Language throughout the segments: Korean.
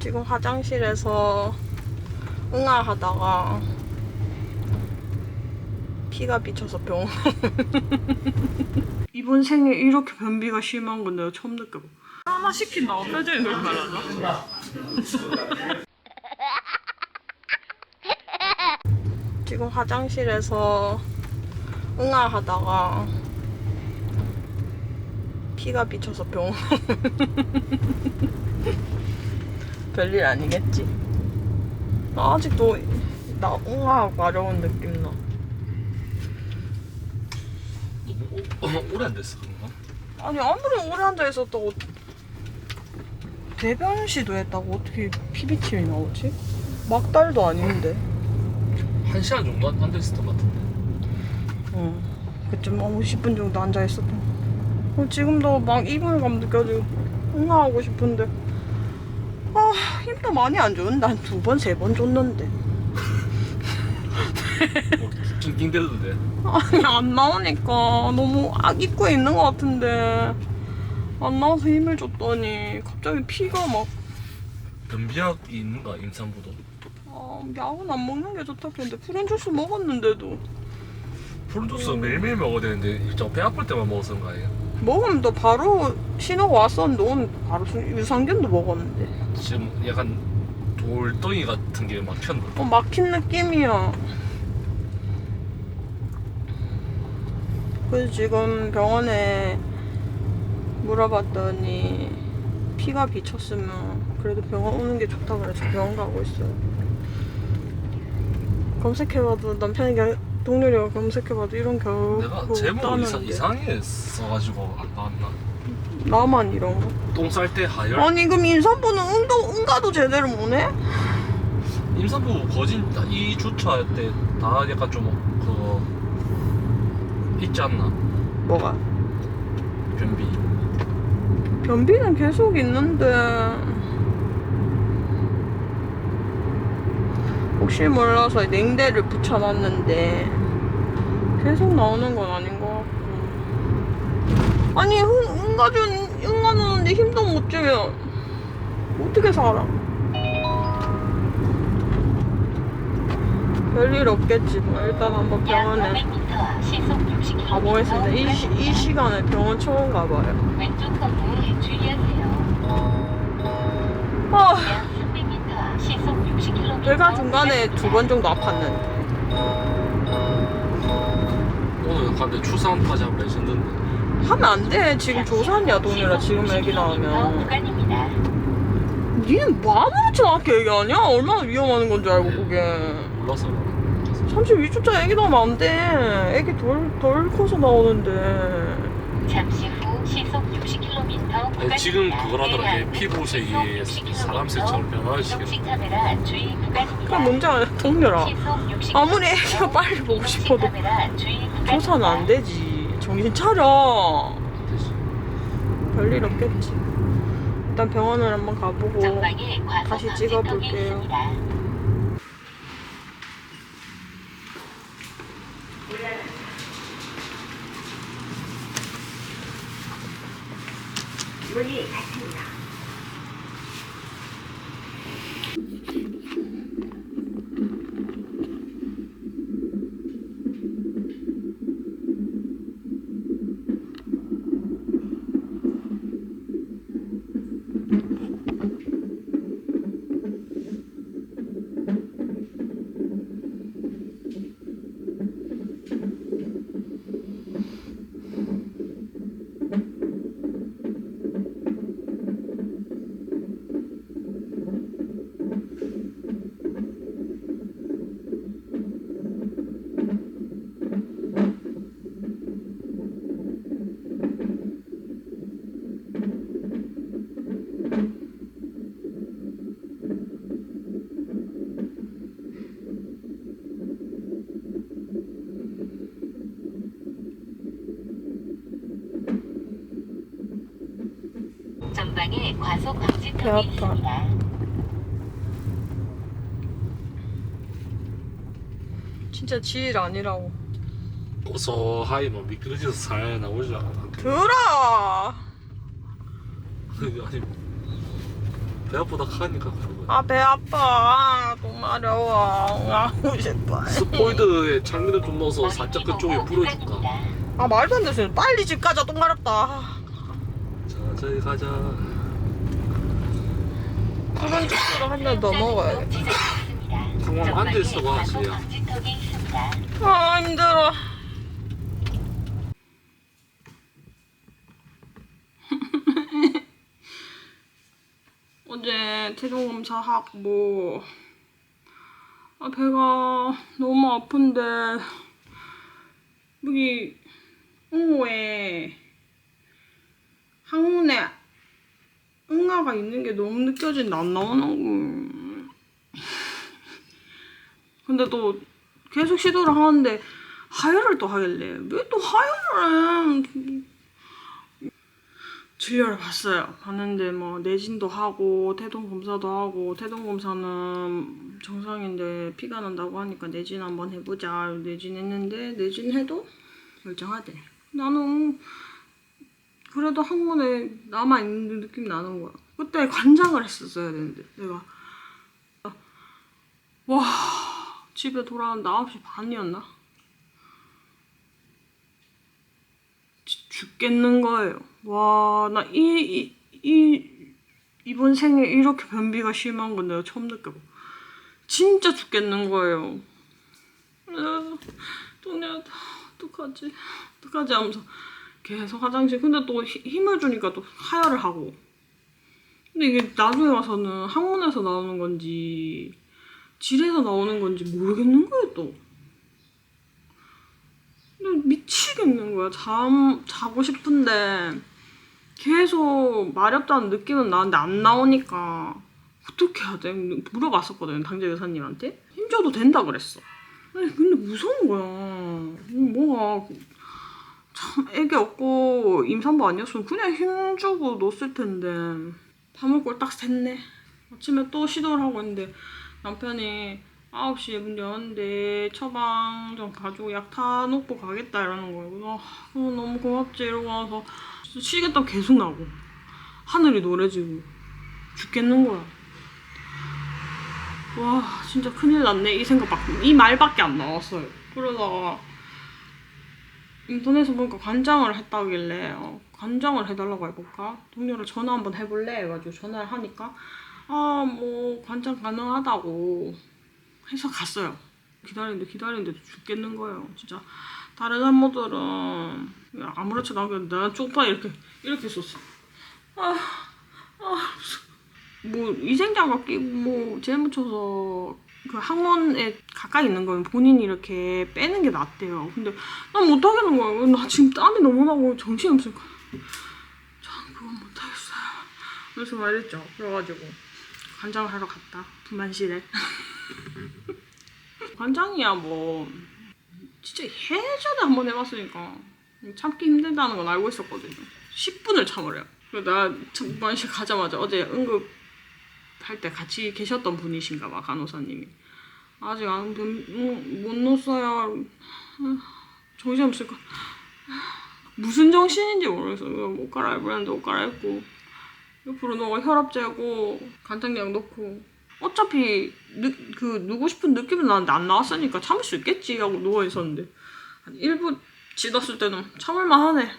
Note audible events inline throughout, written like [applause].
지금 화장실에서 응아하다가 피가 비쳐서 병원. [laughs] 이번 생에 이렇게 변비가 심한 건 내가 처음 느껴봐. 하나 시킨다고 표정이 그렇게 말하나? 지금 화장실에서 응아하다가 피가 비쳐서 병원. [laughs] 별일 아니겠지? 나 아직도 나 응아하고 어려운 느낌 나. 너무 오- 오래 안 됐어 그런가? 아니 아무리 오래 앉아 있었다고 대변 시도했다고 어떻게 피비침이 나오지? 막달도 아닌데. 한 시간 정도 안, 안 됐을 것 같은데 어. 그쯤 한 50분 정도 앉아 있었던 것 같아. 어, 지금도 막 이불감 느껴지고 응아하고 싶은데 아 힘도 많이 안 좋은데 한 두 번 세 번 줬는데. 뭐 낑낑 대던데 아니 안 나오니까 너무 악 입고 있는 것 같은데. 안 나와서 힘을 줬더니 갑자기 피가 막. 변비약이 있는가 임산부도? 아, 약은 안 먹는 게 좋다 했는데 푸른 주스 먹었는데도. 푸른 주스 매일매일 먹어야 되는데 진짜 배 아플 때만 그런 거 아니에요? 먹으면 또 바로 신호가 왔었는데 오늘 바로 수- 유산균도 먹었는데. 지금 약간 돌덩이 같은 게 막혔나? 어, 막힌 느낌이야. 그래서 지금 병원에 물어봤더니 피가 비쳤으면 그래도 병원 오는 게 좋다 그래서 병원 가고 있어요. 검색해봐도 남편이 겨- 동료리가 검색해봐도 이런 결국 내가 제목을 이상, 없다는데. 이상하게 써가지고 안 나왔나? 나만 이런 거 똥 쌀 때 하열? 아니 그럼 인사부는 응도, 응가도 제대로 못해? 임산부 거진 다 2주차 때 다 약간 좀 그거 있지 않나? 뭐가? 변비 변비는 계속 있는데 혹시 몰라서 냉대를 붙여놨는데 계속 나오는 건 아닌 것 같고. 아니 흥, 응가준 응가누는데 힘도 못 주면 어떻게 살아? 별일 없겠지. 뭐 일단 한번 병원에 가보겠습니다 이, 시- 이 시간에 병원 처음 가봐요. 60km. 배가 중간에 두 번 정도 아팠는데 오늘 근데 출산까지 하면 레전드인데 하면 안 돼. 지금 조산이야 동료라 지금 애기 나오면. 니는 뭐 아무렇지 않게 얘기하냐? 얼마나 위험한 건줄 알고 그게. 몰라서 32주짜 애기 나오면 안 돼. 애기 덜, 덜 커서 나오는데. 잠시 후 60km 아니, 지금 그걸 하더라 걔 피부색이 사람색처럼 구간입니다. 그게 뭔지 알아? 동료라. 시속 60 아무리 [laughs] 애기가 빨리 보고 싶어도. 조사는 안 되지. 정신 차려. 별일 없겠지. 일단 병원을 한번 가보고. 다시 찍어볼게요. 있습니다. 전방에 과속 배 방지턱이 아파. 있습니다. 진짜 지일 아니라고. 고소하이 뭐 미끄러져서 살 나오지 않아. 들어! 아니 배 아프다 하니까 그런 거야. 아 배 아파. 똥 마려워. 하고 싶어 스포이드에 장미를 좀 넣어서 살짝 그쪽에 불어줄까. 아 말도 안 되지 빨리 집 가자 똥 마렵다. 자 저기 가자 쪽으로 한잔더 먹어야겠다 방금 앉아있어 봐, 있습니다. 아 힘들어 [laughs] 어제 태동 검사하고 아 배가 너무 아픈데 여기 응호에 항문에 응아가 있는 게 너무 느껴진다 안 나오는 거 근데 또 계속 시도를 하는데 하혈을 또 하길래 왜 또 하혈을 해? 진료를 봤어요. 봤는데 뭐 내진도 하고 태동 검사도 하고 태동 검사는 정상인데 피가 난다고 하니까 내진 한번 해보자. 내진 했는데 내진 해도 멀쩡하대. 나는 그래도 항문에 남아있는 느낌이 나는 거야 그때 관장을 했었어야 되는데 내가 와 집에 돌아왔는데 9시 반이었나? 지- 죽겠는 거예요. 와, 나 이, 이, 이, 이번 생에 이렇게 변비가 심한 건 내가 처음 느껴봐. 진짜 죽겠는 거예요. 아, 동네야, 어떡하지? 어떡하지? 하면서 계속 화장실. 근데 또 히- 힘을 주니까 또 하혈을 하고. 근데 이게 나중에 와서는 항문에서 나오는 건지, 질에서 나오는 건지 모르겠는 거예요 또. 근데 미치겠는 거야. 잠 자고 싶은데 계속 마렵다는 느낌은 나는데 안 나오니까 어떻게 해야 돼? 물어봤었거든요 당재 여사님한테 힘줘도 된다 그랬어. 아니 근데 무서운 거야. 뭐가 참 애기 없고 임산부 아니었으면 그냥 힘주고 놓았을 텐데 밤을 꼴딱 샜네. 아침에 또 시도를 하고 있는데 남편이 9시에 문 열었는데 처방 좀 가지고 약 타놓고 가겠다 이러는 거예요. 아, 어, 너무 고맙지 이러고 나서 진짜 쉬겠다고 계속 나고 하늘이 노래지고 죽겠는 거야. 와 진짜 큰일 났네 이 생각밖에 이 말밖에 안 나왔어요. 그러다가 인터넷에 보니까 관장을 했다길래 어, 관장을 해달라고 해볼까? 동료를 전화 한번 해볼래? 해가지고 전화를 하니까 아 뭐 관장 가능하다고 해서 갔어요. 기다리는데 기다리는데 죽겠는 거예요. 진짜 다른 산모들은 아무렇지도 않게 내가 쪽파 이렇게 이렇게 썼어. 아, 아, 뭐 위생장갑 끼고 뭐 묻혀서 그 항문에 가까이 있는 거면 본인이 이렇게 빼는 게 낫대요. 근데 난 못하겠는 거예요. 나 지금 땀이 너무 나고 정신이 없으니까 전 그건 못하겠어요. 그래서 말했죠. 그래가지고 관장을 하러 갔다 분만실에. [laughs] 관장이야 뭐 진짜 예전에 한 번 해봤으니까 참기 힘들다는 건 알고 있었거든요. 10분을 참으래요. 그래서 나 분만실 가자마자 어제 응급 할 때 같이 계셨던 분이신가 봐 간호사님이 아직 안 음, 못 넣었어요. 정신 없을까? 무슨 정신인지 모르겠어. 옷 갈아입으는데 옷 갈아입고 옆으로 너가 혈압 재고 간장약 넣고 어차피 느, 그 누고 싶은 느낌은 나는데 안 나왔으니까 참을 수 있겠지 하고 누워 있었는데 한 1분 지났을 때는 참을만 하네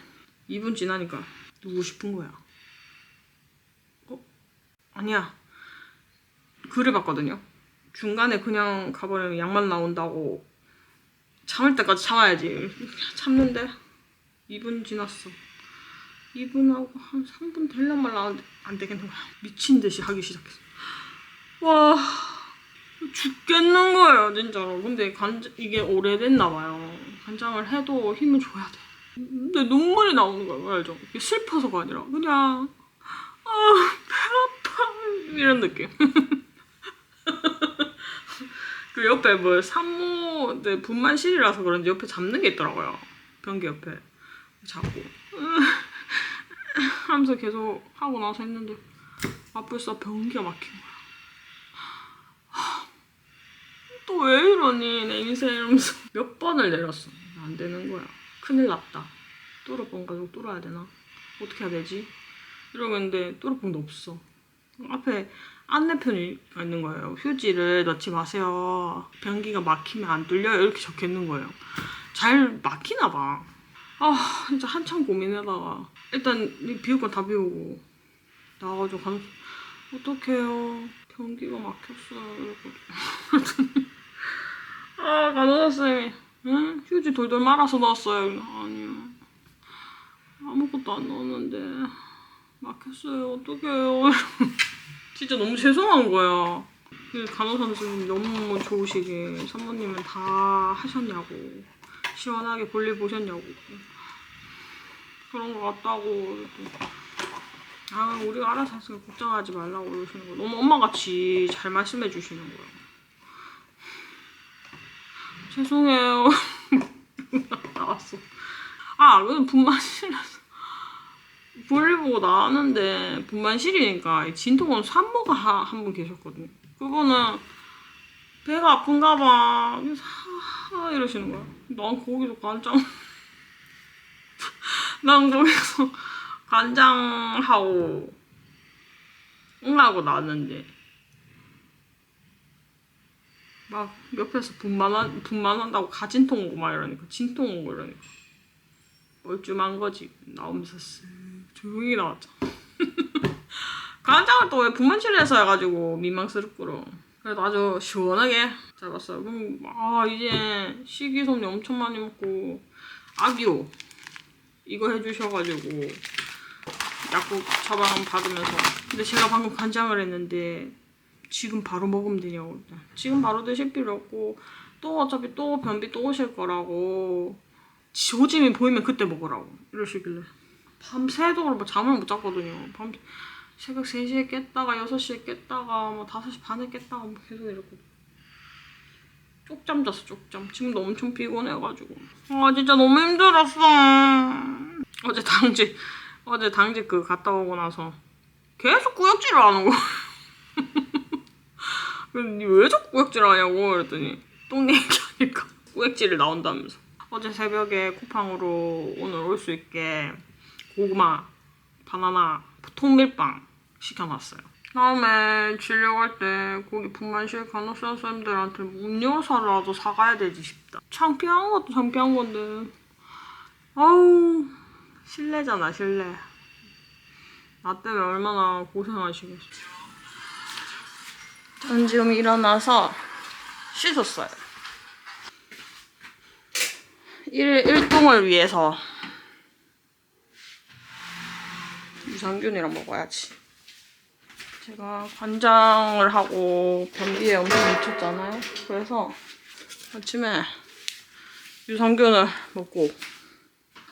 2분 지나니까 누고 싶은 거야 어? 아니야 글을 봤거든요 중간에 그냥 가버리면 약만 나온다고 참을 때까지 참아야지 [laughs] 참는데 2분 지났어 2분하고 한 3분 되려면 말라는데 안 되겠는 거야. 미친 듯이 하기 시작했어. 와 죽겠는 거예요 진짜로. 근데 간 이게 오래됐나 봐요. 간장을 해도 힘을 줘야 돼. 근데 눈물이 나오는 거예요. 알죠? 이게 슬퍼서가 아니라 그냥 아 배 아파 이런 느낌. [laughs] 그 옆에 뭐 산모 네, 분만 실이라서 그런지 옆에 잡는 게 있더라고요. 변기 옆에 잡고. [laughs] 하면서 계속 하고 나서 했는데 아 벌써 변기가 막힌 거야. 또 왜 이러니 내 인생 이러면서 몇 번을 내렸어. 안 되는 거야. 큰일 났다. 뚜러뻥 가지고 뚫어야 되나? 어떻게 해야 되지? 이러고 있는데 뚜러뻥도 없어. 앞에 안내편이 있는 거예요. 휴지를 넣지 마세요. 변기가 막히면 안 뚫려요. 이렇게 적혀 있는 거예요. 잘 막히나 봐. 아 진짜 한참 고민하다가 일단 이 비울 건 다 비우고 나와가지고 간 어떡해요. 변기가 막혔어요. 이러고 [laughs] 아 간호사 쌤이 응? 휴지 돌돌 말아서 넣었어요. 아니요. 아무것도 안 넣었는데 막혔어요. 어떡해요. [laughs] 진짜 너무 죄송한 거야. 그 간호사 선생님 너무 좋으시게 산모님은 다 하셨냐고. 시원하게 볼일 보셨냐고. 그런 거 같다고. 아 우리가 알아서 했으니까 걱정하지 말라고 그러시는 거 너무 엄마같이 잘 말씀해 주시는 거야. 죄송해요. [laughs] 나왔어. 아 그건 분만실에서 볼일 보고 나왔는데 분만실이니까 진통은 산모가 한 분 계셨거든요. 그거는 배가 아픈가 봐. 그래서 하, 하 이러시는 거야. 난 거기서 간장 [laughs] 난 거기서 간장하고 응하고 나왔는데 막 옆에서 분만한 분만한다고 가진통 오고 막 이러니까 진통 오고 이러니까 멀쩡한 거지 나오면서 쓱 조용히 나왔죠. [laughs] 간장을 또 왜 분만실에서 해가지고 민망스럽고로. 그래도 아주 시원하게 잡았어요. 그럼 아 이제 식이섬유 엄청 많이 먹고 아기요 이거 해주셔가지고 약국 처방 받으면서. 근데 제가 방금 간장을 했는데 지금 바로 먹으면 되냐고 지금 바로 드실 필요 없고 또 어차피 또 변비 또 오실 거라고. 조짐이 보이면 그때 먹으라고 이러시길래 밤새도록 뭐 잠을 못 잤거든요. 밤 새벽 3시에 깼다가 6시에 깼다가 뭐 5시 반에 깼다가 뭐 계속 이랬거든. 쪽잠 잤어 쪽잠. 지금도 엄청 피곤해가지고. 아 진짜 너무 힘들었어. 어제 당직 어제 당직 그 갔다 오고 나서 계속 구역질을 하는 거야. [laughs] 왜 자꾸 구역질 하냐고 그랬더니 똥내 얘기하니까 구역질이 나온다면서. 어제 새벽에 쿠팡으로 오늘 올 수 있게 고구마, 바나나, 통밀빵 시켜놨어요. 다음에 진료 갈 때 거기 분만실 간호사 선생님들한테 음료사라도 사가야 되지 싶다. 창피한 것도 창피한 건데. 아우 실례잖아 실례. 나 때문에 얼마나 고생하시겠어. 전 지금 일어나서 씻었어요. 일, 일동을 위해서 유산균이랑 먹어야지. 제가 관장을 하고 변비에 엄청 미쳤잖아요. 그래서 아침에 유산균을 먹고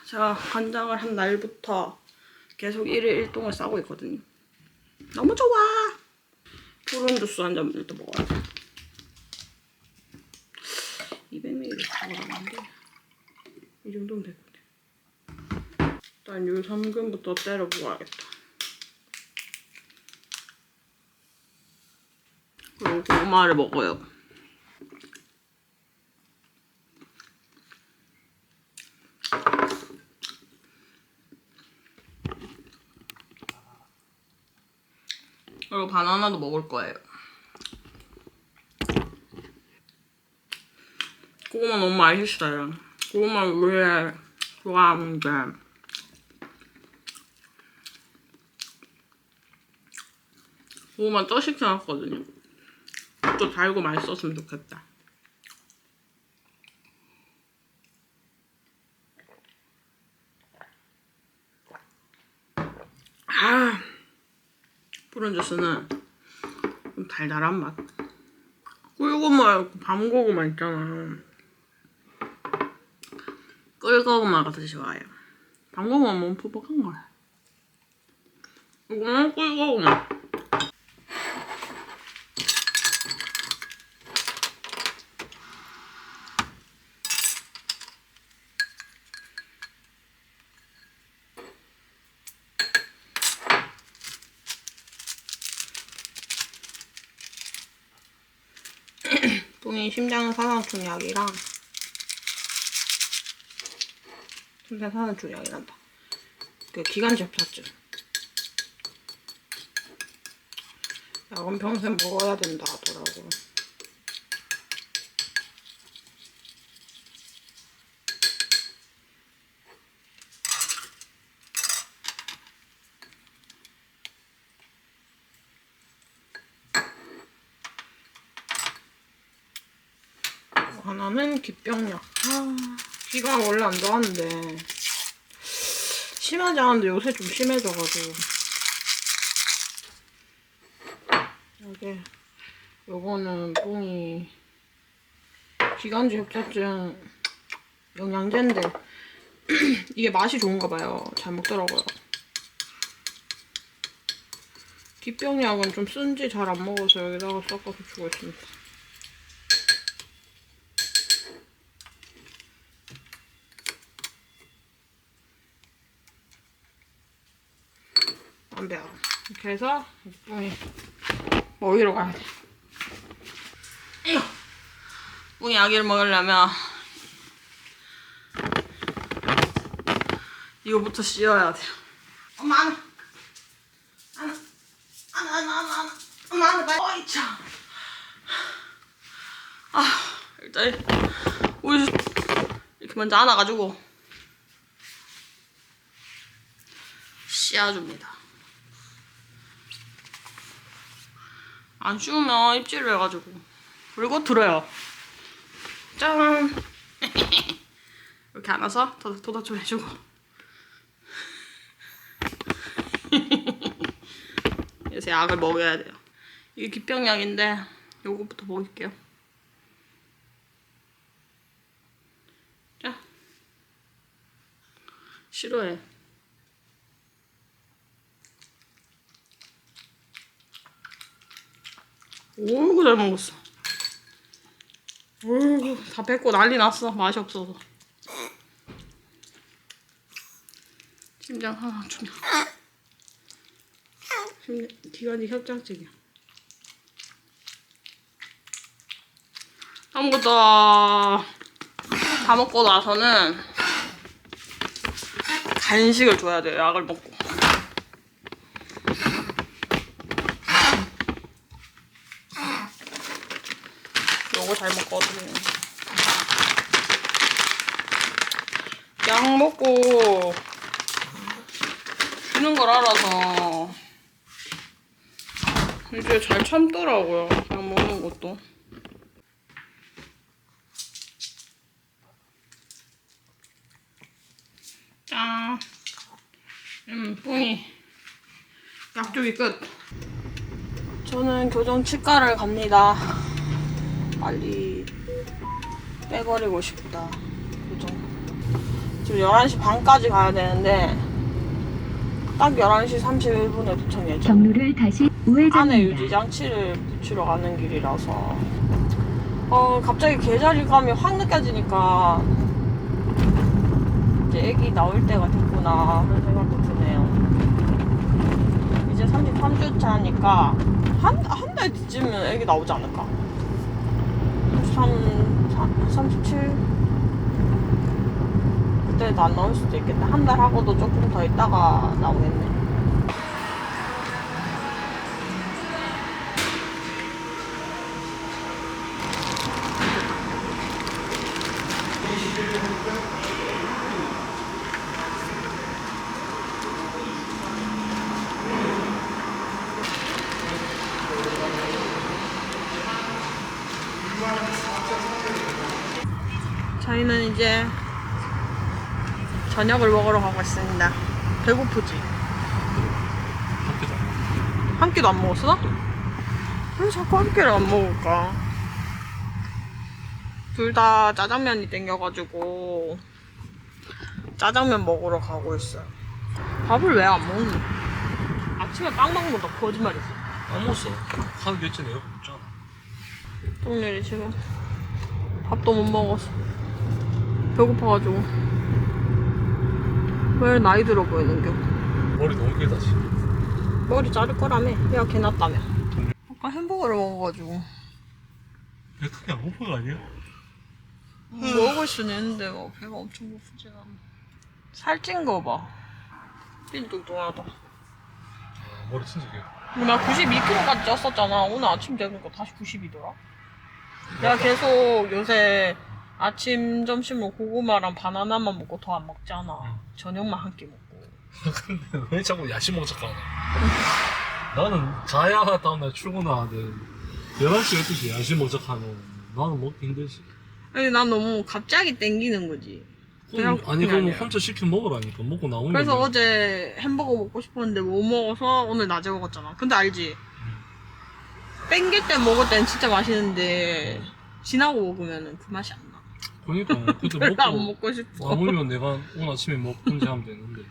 제가 관장을 한 날부터 계속 1일 1동을 싸고 있거든요. 너무 좋아! 푸른 주스 한잔 일단 먹어야 돼. 200ml 먹어봤는데 이 정도면 되거든. 일단 유산균부터 때려 먹어야겠다. 그리고 고구마를 먹어요. 그리고 바나나도 먹을 거예요. 고구마 너무 맛있어요. 고구마 왜 좋아하는데 고구마 쪄 시켜놨거든요. 또 달고 맛있었으면 좋겠다. 아, 푸른 주스는 좀 달달한 맛. 꿀고구마, 밤고구마 있잖아. 꿀고구마가 더 좋아요. 밤고구마 너무 푸석한 거야. 이거는 꿀고구마. 똥이 심장 사상충 약이랑 심장 사상충 약이란다. 그 기관지 협착증. 약은 평생 먹어야 된다 하더라고. 하나는 기병약. 아, 귀가 원래 안 좋았는데 심하지 않은데 요새 좀 심해져가지고. 이게 요거는 뽕이 기관지 협착증 영양제인데 [clears throat] 이게 맛이 좋은가 봐요. 잘 먹더라고요. 기병약은 좀 쓴지 잘 안 먹어서 여기다가 섞어서 주고 있습니다. 안 돼요. 이렇게 해서 뿡이 먹이러 가야 돼. 에휴. 뿡이 아기를 먹으려면 이거부터 씌워야 돼요. 엄마 안아. 안아. 안아, 안아, 안아. 엄마 안아, 빨리. 어이, 참. 아, 일단 우리 이렇게 먼저 안아가지고 씌워줍니다. 안 씌우면 입질을 해가지고. 그리고 들어요. 짠! [laughs] 이렇게 안아서 도닥, 좀 해주고. 요새 약을 먹여야 돼요. 이게 기병약인데 요거부터 먹일게요. 자. 싫어해 오이구 잘 먹었어. 오이구 다 뱉고 난리 났어. 맛이 없어서. 심장 하나 주면. 심장 기관지 협착증이야. 아무것도 다 먹고 나서는 간식을 줘야 돼요. 약을 먹고. 요거 잘 먹거든요. 약 먹고 주는 걸 알아서 이제 잘 참더라고요. 약 먹는 것도. 짠. 음, 뿡이. 약쪽이 끝. 저는 교정 치과를 갑니다. 빨리 빼버리고 싶다. 교정. 지금 11시 반까지 가야 되는데, 딱 11시 31분에 도착 예정. 경로를 다시 안에 우회전입니다. 유지 장치를 붙이러 가는 길이라서 어 갑자기 개자리감이 확 느껴지니까 이제 애기 나올 때가 됐구나 하는 생각도 드네요. 이제 33주 차니까 한 한 달 뒤쯤은 애기 나오지 않을까? 33, 37 그때도 안 나올 수도 있겠다. 한 달 하고도 조금 더 있다가 나오겠네. 저희는 이제 저녁을 먹으러 가고 있습니다. 배고프지? 한 끼도 안 먹었어? 왜 자꾸 한 끼를 안 먹을까? 둘 다 짜장면이 땡겨가지고 짜장면 먹으러 가고 있어요. 밥을 왜 안 먹니? 아침에 빵 먹는 거다 거짓말이지. 안 먹었어. 하루 몇째 내가 먹잖아. 동렬이 지금 밥도 못 먹었어. 배고파가지고. 왜 나이 들어 보이는겨? 머리 너무 길다 지금. 머리 자를 거라며. 야, 개났다며. 아까 햄버거를 먹어가지고. 배 크게 안 고픈 거 아니야? 먹을 수는 있는데 뭐 배가 엄청 고프진 않아. 살찐 거 봐. 빈 뚱뚱하다. 아, 머리 진짜 길. 나 92kg까지 쪘었잖아. 오늘 아침 되니까 다시 90이더라. 내가 계속 요새 아침, 점심으로 고구마랑 바나나만 먹고 더 안 먹잖아. 저녁만 한 끼 먹고. [laughs] 근데 왜 자꾸 야식 먹자까나 나는 가야 다음날 출근하는데 11시 12시 야식 먹자카는 나는 먹기 힘들지 아니, 난 너무 갑자기 땡기는 거지. 그냥 그럼, 아니 그냥 아니라. 혼자 시켜 먹으라니까 먹고 나오면 그래서. 어제 햄버거 먹고 싶었는데 못 먹어서 오늘 낮에 먹었잖아. 근데 알지? 땡길 때 먹을 땐 진짜 맛있는데 지나고 먹으면 그 맛이 안 나. 그러니까 그때 [laughs] 별로 안 먹고 먹고 싶어. 남으면 내가 오늘 아침에 먹든지 하면 되는데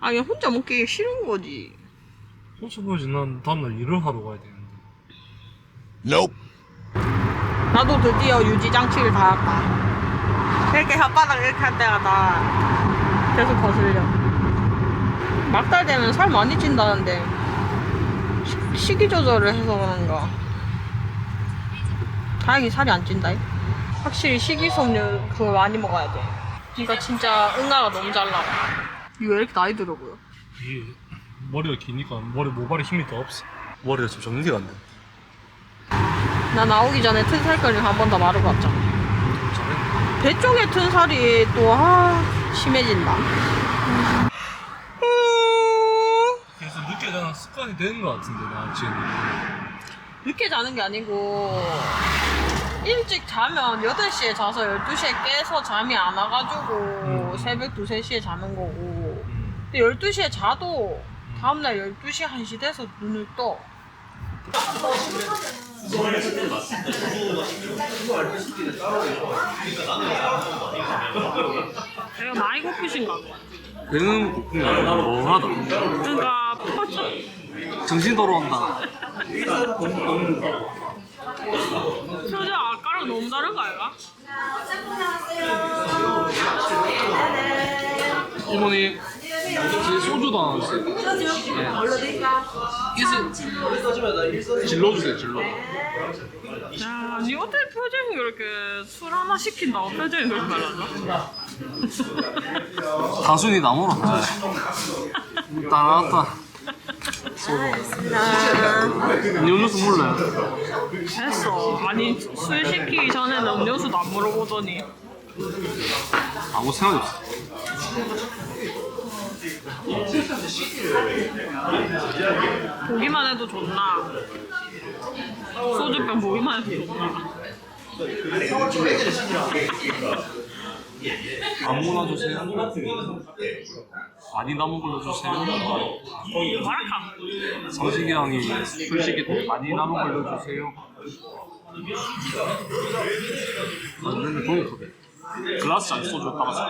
아, 그냥 혼자 먹기 싫은 거지. 혼자 보지 난 다음날 일을 하러 가야 되는데 Nope. 나도 드디어 유지 장치를 달았다. 이렇게 혓바닥 이렇게 할 때가 다 계속 거슬려. 막달 되면 살 많이 찐다는데 시, 식이 조절을 해서 그런가. 다행히 살이 안 찐다. 확실히 식이섬유 그걸 많이 먹어야 돼. 그러니까 진짜 응아가 너무 잘 나와. 이거 왜 이렇게 나이 들어 보여? 이게 머리가 기니까 머리 모발에 힘이 더 없어 머리가 좀 정리가 안 돼 나 나오기 전에 튼살거리 한번 더 마르고 왔잖아. 배 쪽에 튼 살이 또 아, 심해진다. 그래서 늦게 자는 습관이 되는 것 같은데 나 지금 늦게 자는 게 아니고 일찍 자면 8시에 자서 12시에 깨서 잠이 안 와가지고 음. 새벽 2, 3시에 자는 거고. 음. 근데 12시에 자도 다음날 12시, 1시 돼서 눈을 떠. 내가 많이 고프신가? 봐 배는 고픈 게 아니라 멍하다. 그러니까 정신 돌아온다. [laughs] 표정 아까랑 너무 다른 거 아이가? 어머니 제 소주도 안 왔어요 네. 질러 주세요 질러 야, 니 어떻게 표정이 그렇게 술 하나 시킨다고 표정이 그렇게 말하나? 다순이 나무로 따라왔다 음료수 몰래 됐어. 아니, 술 시키기 전에는 음료수도 안 물어보더니. 아무 생각이 없어 보기만 해도 좋나? 소주병 보기만 해도 좋나? 아무나 주세요 많이 남은 걸로 주세요 마라카. 성식이 형이 술 시킬 때 많이 남은 걸로 주세요 완전 종이컵에 글라스 안에 소주 담았어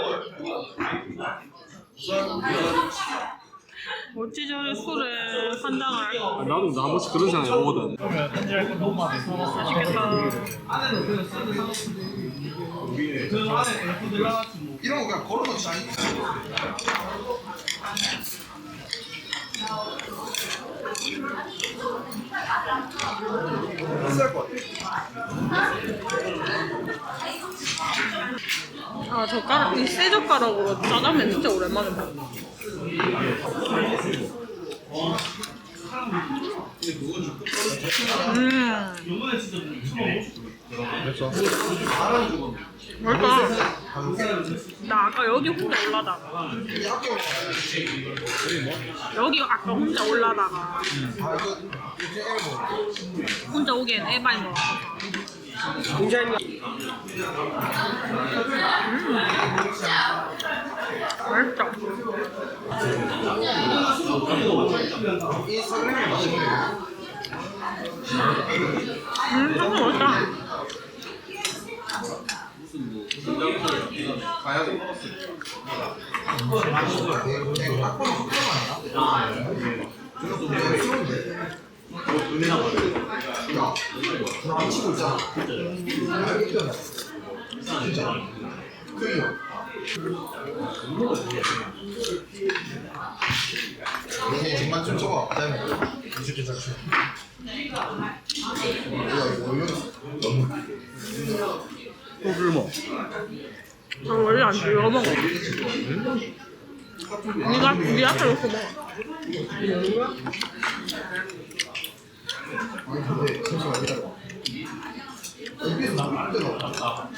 어찌 저리 술에 한 잔을 할까? 나도 나 한 번씩 그런 생각이 오거든 맛있겠다. 이런 거 그냥 걸어놓지 않니? 비쌀 것 같아. 아, 젓가락, 이 새 젓가락으로 짜장면 진짜 오랜만에 먹어. 음. 맛있다. 나 아까 여기 혼자 올라다가 여기 아까 혼자 올라다가. 혼자 오기엔 에바인 것 같아서 맛있다 이 설렘이 맛있네. 음 한번 맛있다 가야 돼. 내 학번은 숙제만 아니야? 그래서 좀 내가 싫은데. 야, 불 안 치고 있잖아. 진짜. 크기요. 내 정말 좀 쳐봐. 그다음에 이 새끼 잘 쳐. 뭐야 이거 왜 너무 소주를 먹어 나 원래 안 찍어 먹어 니가 니 앞에 놓고 먹어 없다.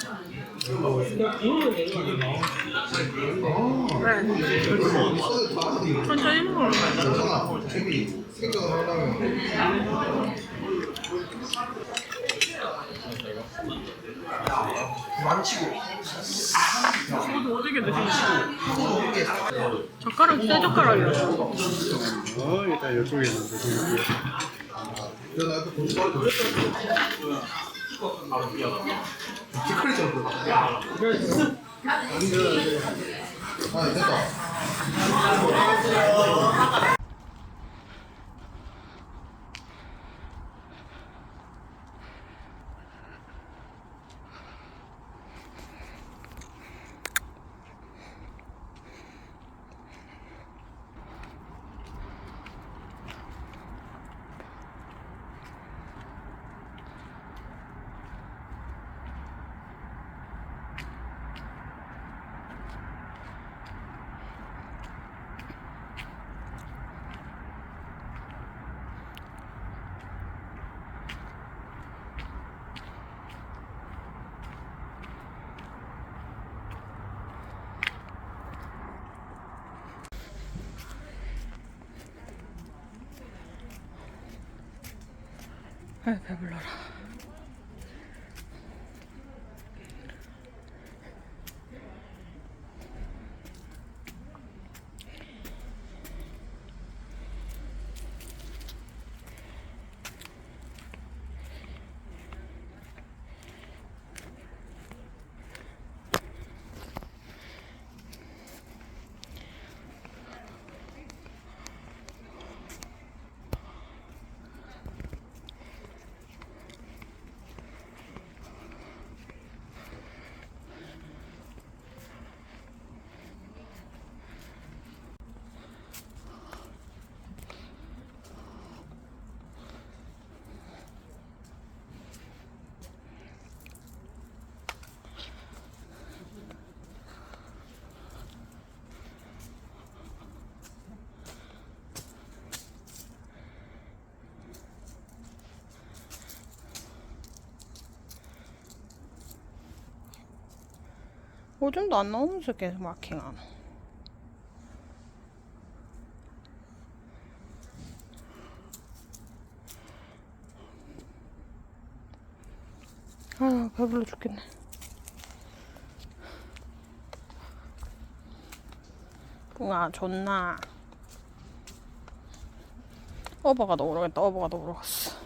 천천히. 재미 생각을 하려면. 만치고. 저도 어떻게 드시는 젓가락 새 젓가락이요 어, 일단 이쪽에 들어. 아, 됐다. 아 배불러라 오줌도 안 나오면서 계속 마킹하노. 아 배불러 죽겠네. 뿡아 존나. 어버가 더 오르겠다. 어버가 더 오르겠어